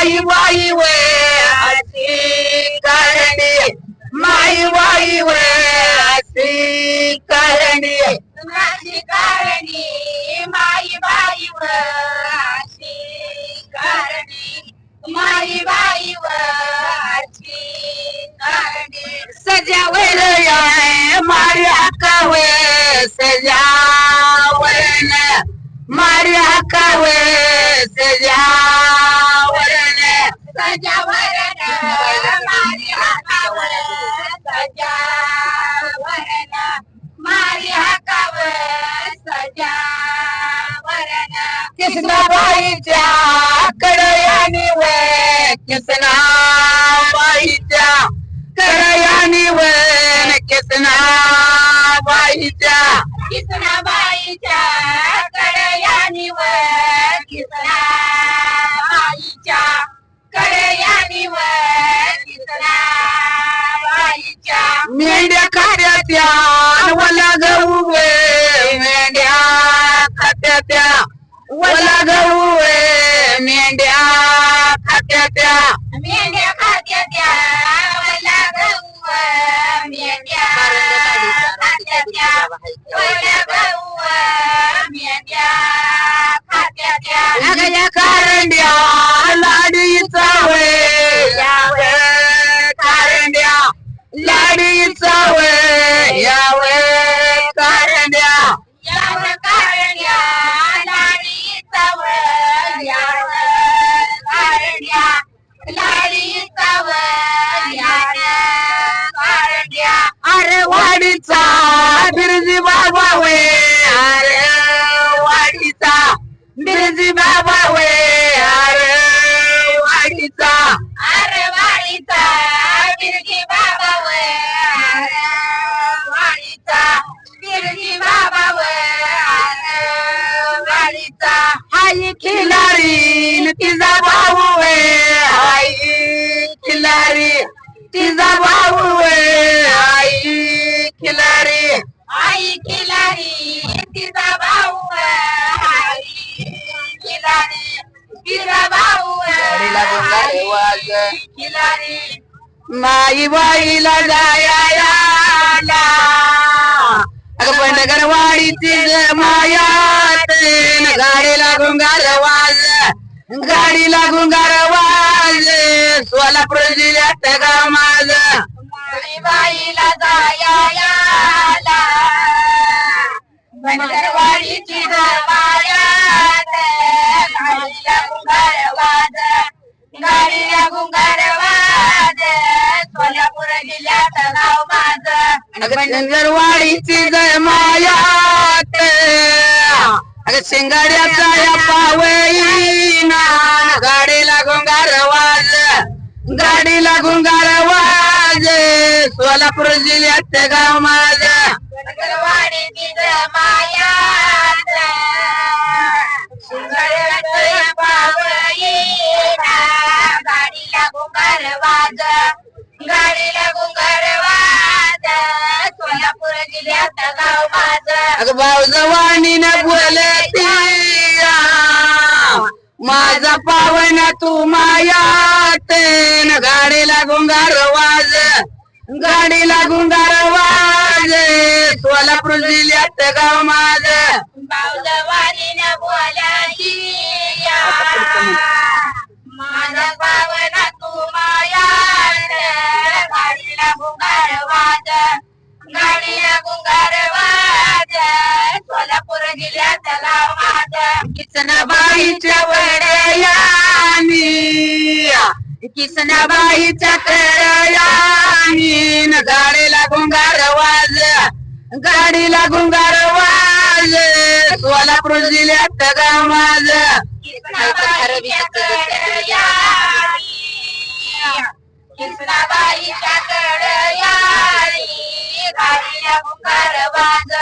माई वाई वे. अशी करणी. माई वाई वे. अशी करणी. माझी माई बाई वाची माई बाई खात्यात्या वला गहू वे मेंढ्या वला गहू खात्या त्या. वला गहू मेंढ्या खात्या त्या. वला गहू मेंढ्या खात्या त्या. कारंड्या खिलारी तिचा भाऊ आई खिलारी तिचा भाऊ आई खिलारी. आई खिलारी तिचा भाऊ आई खिलारी तिचा भाऊ खिलारी. माई बाईला जाया गुंगार वाज सोलापूर जिल्ह्यात गाव माझ. बाईला जायाला. बंदरवाडीची मायात गाडीला गुंगार वाज गाडीला गुंगार वाज सोलापूर जिल्ह्यात गाव माझं. अगं पंडगरवाडीची जय मायात. अगं शिंगाड्याचा या पावईना गाडीला गुंगार वाज गाडीला गुंगार वाज सोलापूर जिल्ह्यात गाव माझ. माया माझा पावन तू मायात न गाडीला गुंगार वाज. गाडीला गुंगार वाज. सोलापूर जिल्ह्यात गाव माझ. बावजवानीनं बोलायची माझा पावना तू मायात गाडीला गुंगार किसनाबाईच्या वडयानी किसनाबाईच्या करयानी गाडीला गुंगार वाज गाडीला गुंगार वाज सोलापूर जिल्ह्यात गावाज. किसनाबाईच्या करयानी गाडीला गुंगार वाज.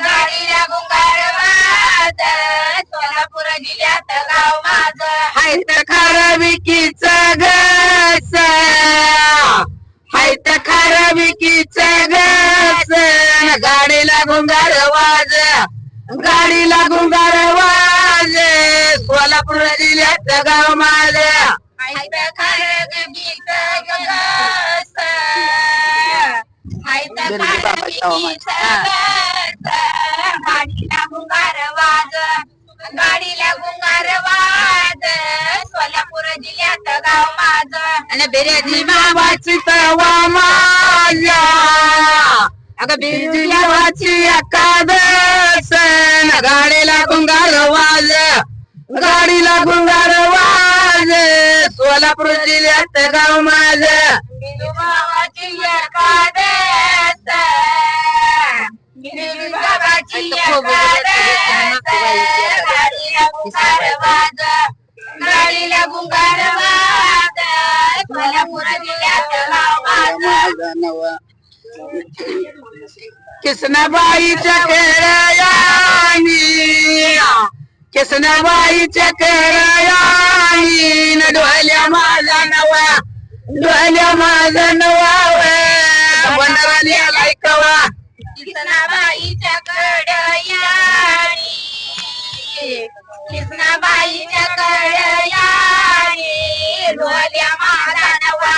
गाडीला गुंगार वाज सोलापूर जिल्ह्यात गाव माझं. हाय तर खार विकीच गस हाय तर खार विकीच गस गाडीला गुंगार वाज. गाडीला गुंगार वाज. सोलापूर जिल्ह्यात गाव माझ. हायत बिरबी बाबा गाडीला गुंगार वाज गाडीला गुंगार वाज सोलापूर जिल्ह्यात गाव माझ आणि मावाची तवा माझ्या अगं एकादस गाडीला गुंगार वाज गाडीला गुंगार वाज सोलापूर जिल्ह्यात गाव माझ. किसनाबाईच्या खेळयानी किसनाबाईच्या खेळयानी डोल्या माझा नवा डोल्या माझा नवा वंडराली आलाय कवा? किसनाबाईच्या कडयाणी कृष्णाबाईच्या कडयाणी डोल्या माझा नवा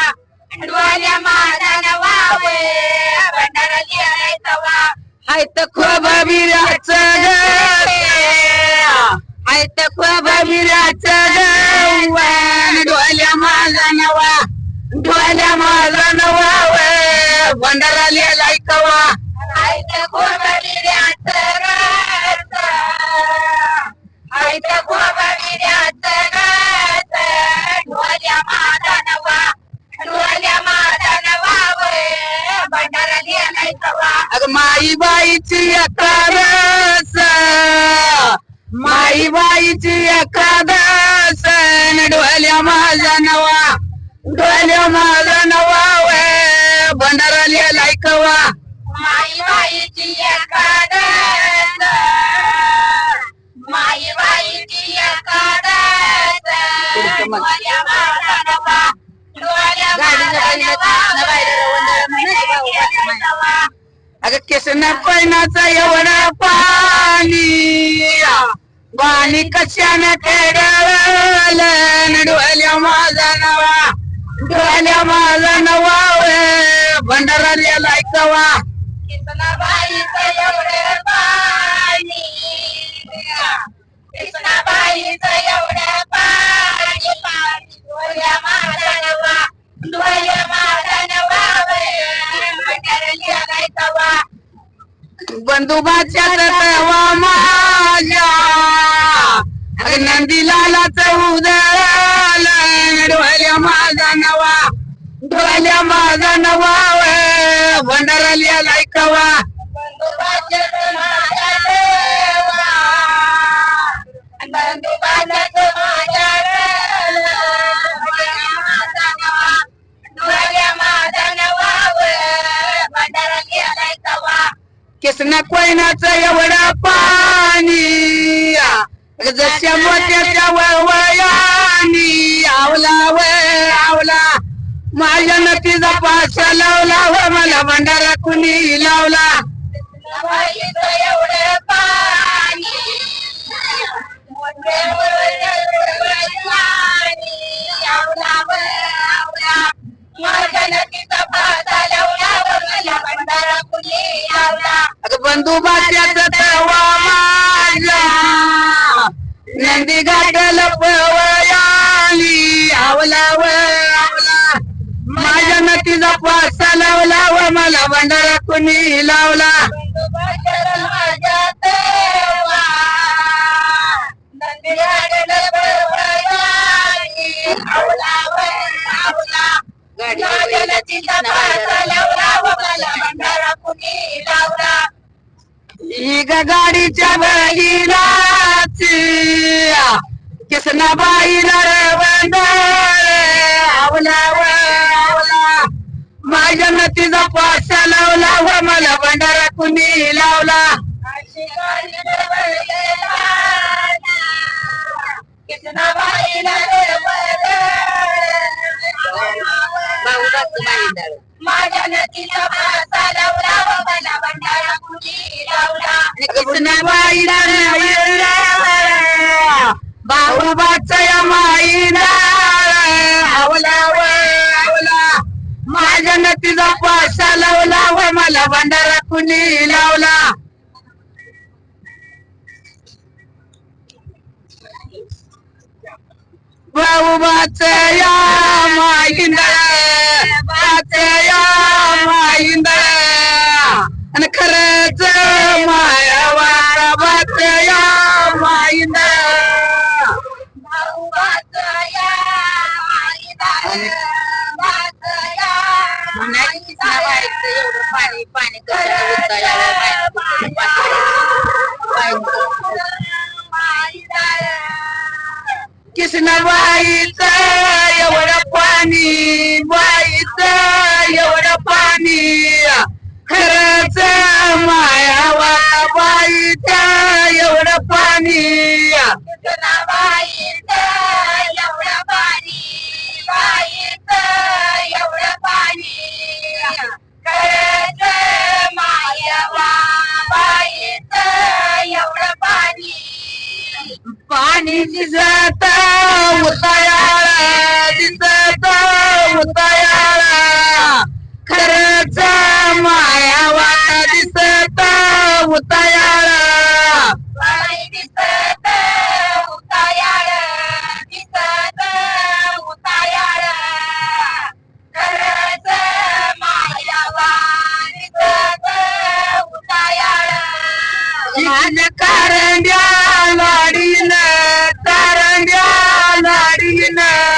डोल्या माझा नवा वे. भंडारा लिहाय तवा हाय तर खोब बिराच हाय तर खोब बिराच गवन डोल्या माझा नवा डोल्या माझा नवा वंडराली आलाय कवा आयत खोबरिऱ्याच रस आयत एकादस. माई बाईची एकादस डोल्या माझा नवा. डोल्या माझा नवा वे भंडारा लिहायला कवा माई बाईची एकादस. माई बाईची एकादस. ढोल्या माझा नवा. ढोल्या माझा नवा. अगं किसन पैनाचा एवढा पाणी. पाणी कशानं केडवलं डोळ्या माझा नवा. डोळ्या माझा नवा भंडारा लिहायला कवा कृष्णाबाईचं एवढं पाणी. कृष्णाबाईचं एवढं पाणी. पाणी डोळ्या माझा नवा. बंधुबाच्या तवा माझ्या. अग नंदीलालाच उदळ डोळ्या माझा नवा डोळ्या माझा नवा वे भंडारा लिहायला किसन एवढं पाणी जशा मोत्याच्या वयानी आवला वय आवला. माझ्या नतीचा पासा लावला व मला भंडारा कुणी लावला. माझ्या लावला व मला भंडारा कुणी लावला. अगं बंधू बाच्याच तवा माझ्या. नंदी गाठल पवयाली आवला व आवला. माझ्या नतीचा पासा लावला व मला भंडारा कुणी लावला. बंधुबाच्या लावला व मला भंडारा कुणी लावला. ही ग गाडीच्या बहिराची किसना बाई आवला आवला माझ्या नतीचा पासा लावला व मला भंडारा कुणी लावला तिचा पाशा लावला व मला भंडारा कुणी लावला? भाऊ बाचया माहिंदळ बाचया माहिंदळ आणि खरंच मा दिसत उतायाळ दिसत उतायाळ खरंच मायावा दिसत उतायाळ कारंड्या